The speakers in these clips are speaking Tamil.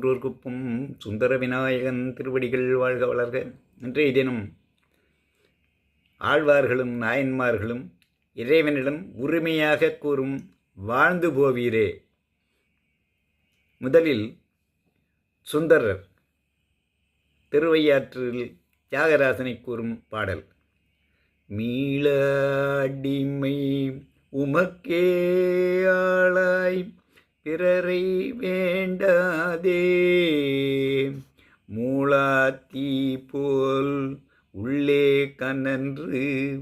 குப்பம் சுந்தர விநாயகன் திருவடிகள் வாழ்க வளர்க. இன்றைய தினம் ஆழ்வார்களும் நாயன்மார்களும் இறைவனிடம் உரிமையாக கூறும் வாழ்ந்து போவீரே. முதலில் சுந்தரர் திருவையாற்றில் தியாகராசனை கூறும் பாடல். மீளடிமை உமக்கே ஆளாய் பிறரை வேண்டாதே. மூளாத்தி போல் உள்ளே கனன்று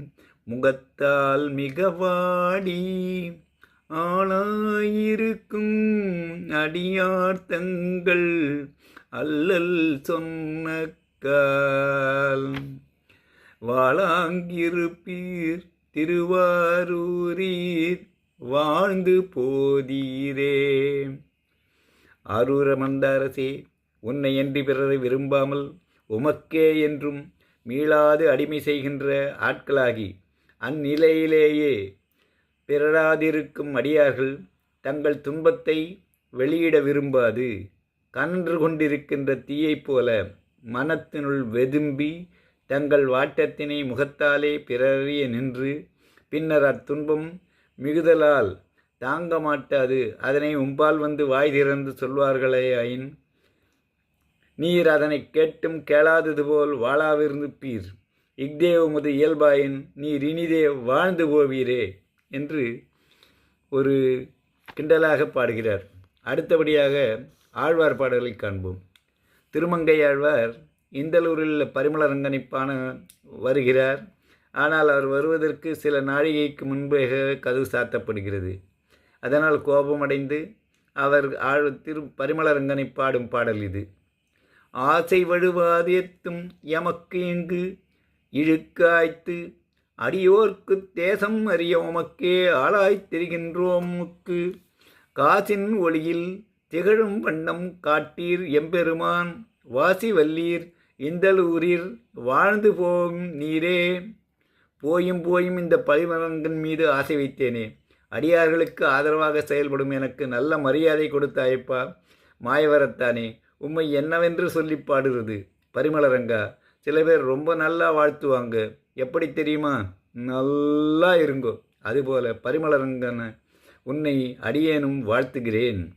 முகத்தால் மிகவாடி ஆளாயிருக்கும் அடியார் தங்கள் அல்லல் சொன்னக்கால் வாழாங்கிருப்பீர் திருவாரூரீர் வாழ்ந்து போதீரே. ஆரூர மந்தாரசே உன்னை என்று பிறரை விரும்பாமல் உமக்கே என்றும் மீளாது அடிமை செய்கின்ற ஆட்களாகி அந்நிலையிலேயே பிறராதிருக்கும் அடியார்கள் தங்கள் துன்பத்தை வெளியிட விரும்பாது. கன்று கொண்டிருக்கின்ற தீயைப் போல மனத்தினுள் வெதும்பி தங்கள் வாட்டத்தினை முகத்தாலே பிறறிய நின்று பின்னர் அத்துன்பம் மிகுதலால் தாங்க மாட்டாது. அதனை உம்பால் வந்து வாய் திறந்து சொல்வார்களே ஐன். நீர் அதனை கேட்டும் கேளாதது போல் வாழாவிருந்துப்பீர் இக்தே உமது இயல்பாயின் நீர் இனிதே வாழ்ந்து போவீரே என்று ஒரு கிண்டலாக பாடுகிறார். அடுத்தபடியாக ஆழ்வார் பாடலை காண்போம். திருமங்கை ஆழ்வார் இந்தலூரில் பரிமள ரங்கனைப்பான வருகிறார். ஆனால் அவர் வருவதற்கு சில நாழிகைக்கு முன்பே கதவு சாத்தப்படுகிறது. அதனால் கோபமடைந்து அவர் ஆழ் திரு பரிமளரங்கனை பாடும் பாடல் இது. ஆசை வழுவாதேத்தும் எமக்கு இங்கு இழுக்காய்த்து அடியோர்க்கு தேசம் அறிய உமக்கே ஆளாய்த் தெரிகின்றோமுக்கு காசின் ஒளியில் திகழும் வண்ணம் காட்டீர் எம்பெருமான் வாசி வல்லீர் இந்தலூரில் வாழ்ந்து போகும் நீரே. போயும் போயும் இந்த பழிமரங்கன் மீது ஆசை வைத்தேனே. அடியார்களுக்கு ஆதரவாக செயல்படும் எனக்கு நல்ல மரியாதை கொடுத்தாயப்பா மாயவரத்தானே உம்மை என்னவென்று சொல்லி பாடுறது பரிமளரங்கா சில பேர் ரொம்ப நல்லா வாழ்த்துவாங்க. எப்படி தெரியுமா? நல்லா இருங்கோ. அதுபோல பரிமளரங்கன உன்னை அடியேனும் வாழ்த்துகிறேன்.